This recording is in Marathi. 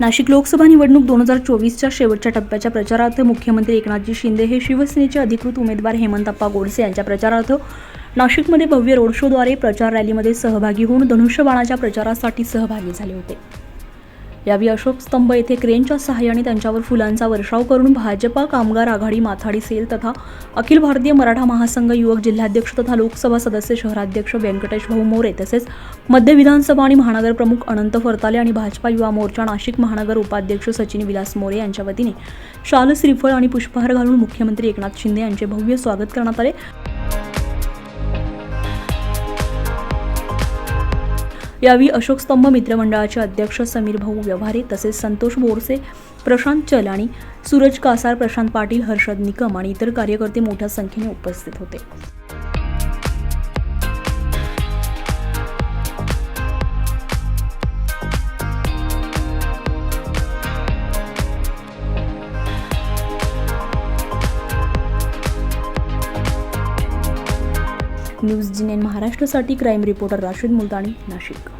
नाशिक लोकसभा निवडणूक दोन हजार चोवीसच्या शेवटच्या टप्प्याच्या प्रचारार्थ मुख्यमंत्री एकनाथजी शिंदे हे शिवसेनेचे अधिकृत उमेदवार हेमंतप्पा गोडसे यांच्या प्रचारार्थ. नाशिकमध्ये भव्य रोड शोद्वारे प्रचार रॅलीमध्ये सहभागी होऊन धनुष्यबाणाच्या प्रचारासाठी सहभागी झाले होते. यावेळी अशोक स्तंभ येथे क्रेनच्या सहाय्याने त्यांच्यावर फुलांचा वर्षाव करून भाजपा कामगार आघाडी माथाडी सेल तथा अखिल भारतीय मराठा महासंघ युवक जिल्हाध्यक्ष तथा लोकसभा सदस्य शहराध्यक्ष व्यंकटेश भाऊ मोरे तसेच मध्य विधानसभा आणि महानगर प्रमुख अनंत फरताले आणि भाजपा युवा मोर्चा नाशिक महानगर उपाध्यक्ष सचिन विलास मोरे यांच्या वतीने शाल श्रीफळ आणि पुष्पहार घालून मुख्यमंत्री एकनाथ शिंदे यांचे भव्य स्वागत करण्यात आले. यावेळी अशोक स्तंभ मित्रमंडळाचे अध्यक्ष समीर भाऊ व्यवहारे तसेच संतोष बोरसे प्रशांत चल आणि सूरज कासार प्रशांत पाटील हर्षद निकम आणि इतर कार्यकर्ते मोठ्या संख्येने उपस्थित होते. न्यूज जिनेन महाराष्ट्रासाठी क्राईम रिपोर्टर राशीद मुलतानी नाशिक.